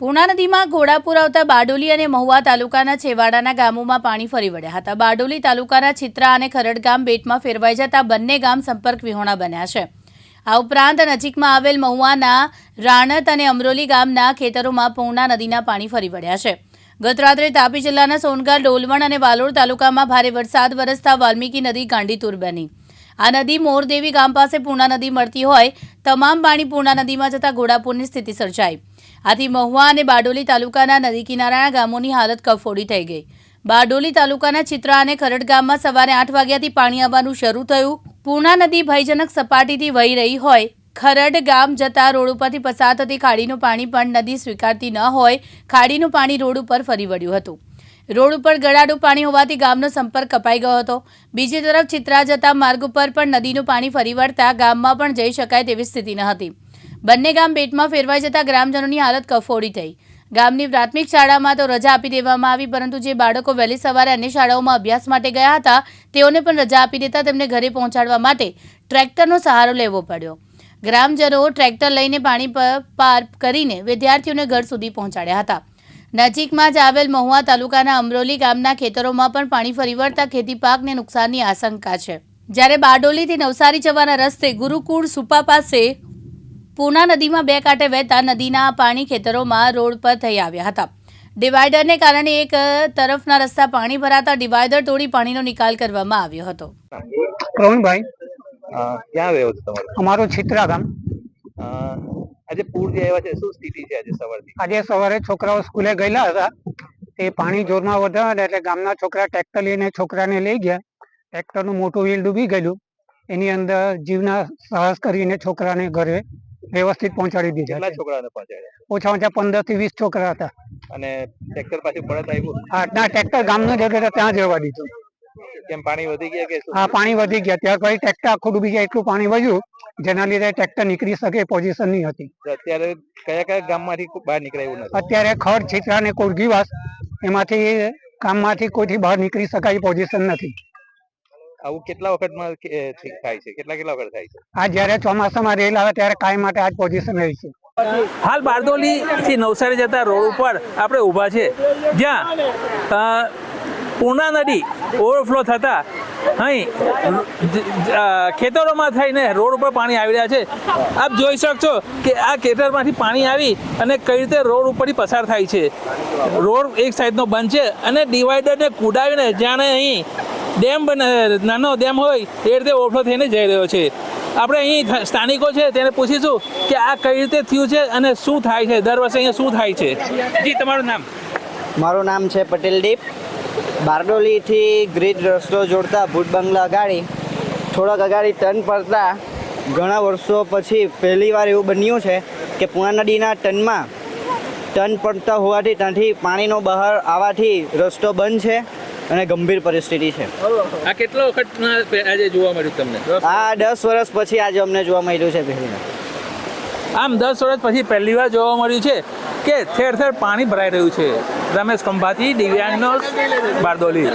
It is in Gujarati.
પૂર્ણા નદીમાં ઘોડાપુર આવતા બારડોલી અને મહુવા તાલુકાના છેવાડાના ગામોમાં પાણી ફરી વળ્યા હતા. બારડોલી તાલુકાના છિત્રા અને ખરડ ગામ બેટમાં ફેરવાઈ જતા બંને ગામ સંપર્ક વિહોણા બન્યા છે. આ ઉપરાંત નજીકમાં આવેલ મહુવાના, રાણત અને અમરોલી ગામના ખેતરોમાં પૂર્ણા નદીના પાણી ફરી વળ્યા છે. ગત રાત્રે તાપી જિલ્લાના સોનગઢ ડોલવણ અને વાલોડ તાલુકામાં ભારે વરસાદ વરસતા વાલ્મીકી નદી ગાંડીતુર બની. આ નદી મોરદેવી ગામ પાસે પૂર્ણા નદી મળતી હોય, તમામ પાણી પૂર્ણા નદીમાં જતા ઘોડાપુરની સ્થિતિ સર્જાઈ. આથી મહુવા અને બારડોલી તાલુકાના નદી કિનારાના ગામોની હાલત કફોડી થઈ ગઈ. બારડોલી તાલુકાના ચિત્રા અને ખરડ ગામમાં સવારે આઠ વાગ્યાથી પાણી આવવાનું શરૂ થયું. પૂર્ણા નદી ભયજનક સપાટીથી વહી રહી હોય, ખરડ ગામ જતા રોડ ઉપરથી પસાર થતી ખાડીનું પાણી પણ નદી સ્વીકારતી ન હોય, ખાડીનું પાણી રોડ ઉપર ફરી વળ્યું હતું. રોડ ઉપર ગળાડું પાણી હોવાથી ગામનો સંપર્ક કપાઈ ગયો હતો. બીજી તરફ ચિત્રા જતા માર્ગ ઉપર પણ નદીનું પાણી ફરી વળતા ગામમાં પણ જઈ શકાય તેવી સ્થિતિ ન હતી. બંને ગામ બેટમાં ફેરવાઈ જતા ગ્રામજનોની હાલત કફોડી થઈ. ગામની પ્રાથમિક શાળામાં તો રજા આપી દેવામાં આવી, પરંતુ જે બાળકો વહેલી સવારે અન્ય શાળાઓમાં અભ્યાસ માટે ગયા હતા, તેઓને પણ રજા આપી દેતા તેમને ઘરે પહોંચાડવા માટે ટ્રેક્ટરનો સહારો લેવો પડ્યો. ગ્રામજનો ટ્રેક્ટર લઈને પાણી પર પાર કરીને વિદ્યાર્થીઓને ઘર સુધી પહોંચાડ્યા હતા. નજીકમાં જ આવેલ મહુવા તાલુકાના અમરોલી ગામના ખેતરોમાં પણ પાણી ફરી વળતા ખેતી પાકને નુકસાનની આશંકા છે. જ્યારે બારડોલીથી નવસારી જવાના રસ્તે ગુરુકુળ સુપા પાસે પૂના નદીમાં બે કાંઠે વહેતા નદીના પાણી ખેતરોમાં રોડ પર થઈ આવ્યા હતા. ડિવાઈડરને કારણે એક તરફના રસ્તા પાણી ભરાતા ડિવાઈડર તોડી પાણીનો નિકાલ કરવામાં આવ્યો હતો. પ્રવીણભાઈ ક્યાં આવ્યો તમારે? અમારું છિત્રા ગામ. આજે પૂર જે આવ્યા છે શું સ્થિતિ છે આજે સવારથી? આજે સવારે છોકરાઓ સ્કૂલે ગયેલા હતા. તે પાણી જોરમાં વધારે એટલે ગામના છોકરા ટ્રેક્ટર લઈને છોકરાને લઈ ગયા. ટ્રેક્ટરનું મોટું વ્હીલ ડૂબી ગયેલું. એની અંદર જીવના સાહસ કરીને છોકરાને ઘરે વ્યવસ્થિત પહોંચાડી દીધા કેટલા છે. છોકરાઓને પહોંચાડ્યા ઓછા ઓછા પંદરથી વીસ છોકરા હતા. અને ટ્રેક્ટર પાછું પરત આવ્યું? હા ના ટ્રેક્ટર ગામનું જ હતું ત્યાં જવા દીધું. કેમ પાણી વધી ગયા કે હા પાણી વધી ગયા. ત્યાર પછી ટ્રેક્ટર આખું ડૂબી ગયા. એટલું પાણી વધ્યું જેના લીધે ટ્રેક્ટર નીકળી શકે પોઝિશન નહીં હતી. અત્યારે કયા કયા ગામમાંથી બહાર નીકળાય એવું નથી? અત્યારે ખડ છીતરા અને કોરગીવાસ એમાંથી ગામમાંથી કોઈથી બહાર નીકળી શકાય પોઝિશન નથી. આવું કેટલા વખતમાં થાય છે? કેટલા કેટલા વખત થાય છે? આ જ્યારે ચોમાસામાં રેલ આવે ત્યારે કાયમ માટે આ પોઝિશન રહી છે. હાલ બારડોલી થી નવસારી જતા રોડ ઉપર આપણે ઊભા છે. જ્યાં પૂર્ણા નદી ઓવરફ્લો થતા અહીં ખેતરોમાં થઈને રોડ ઉપર પાણી આવી રહ્યા છે. આપ જોઈ શકશો કે આ ખેતરમાંથી પાણી આવી અને કઈ રીતે રોડ ઉપરથી પસાર થાય છે. રોડ એક સાઈડનો બંધ છે અને ડિવાઈડરને કુડાવીને જાણે અહીં ડેમ બને, નાનો ડેમ હોય એ રીતે ઓવરફ્લો થઈને જઈ રહ્યો છે. આપણે અહીં સ્થાનિકો છે તેને પૂછીશું કે આ કઈ રીતે થયું છે અને શું થાય છે, દર વર્ષે અહીંયા શું થાય છે? જી, તમારું નામ? મારું નામ છે પટેલ દીપ બારડોલીથી ગ્રીડ રસ્તો જોડતા ભૂત બંગલા અગાડી થોડાક અગાડી ટર્ન પડતા ઘણા વર્ષો પછી પહેલી વાર એવું બન્યું છે કે પૂણા નદીના ટર્નમાં ટર્ન પડતા હોવાથી ત્યાંથી પાણીનો બહાર આવવાથી રસ્તો બંધ છે અને ગંભીર પરિસ્થિતિ છે. આ કેટલો વખત આજે જોવા મળ્યું તમને? આ દસ વર્ષ પછી આજે અમને જોવા મળ્યું છે પહેલી આમ દસ વર્ષ પછી પહેલી વાર જોવા મળ્યું છે કે ઠેર ઠેર પાણી ભરાઈ રહ્યું છે. રમેશ ખંભાતી દિવ્યાંગ બારડોલી.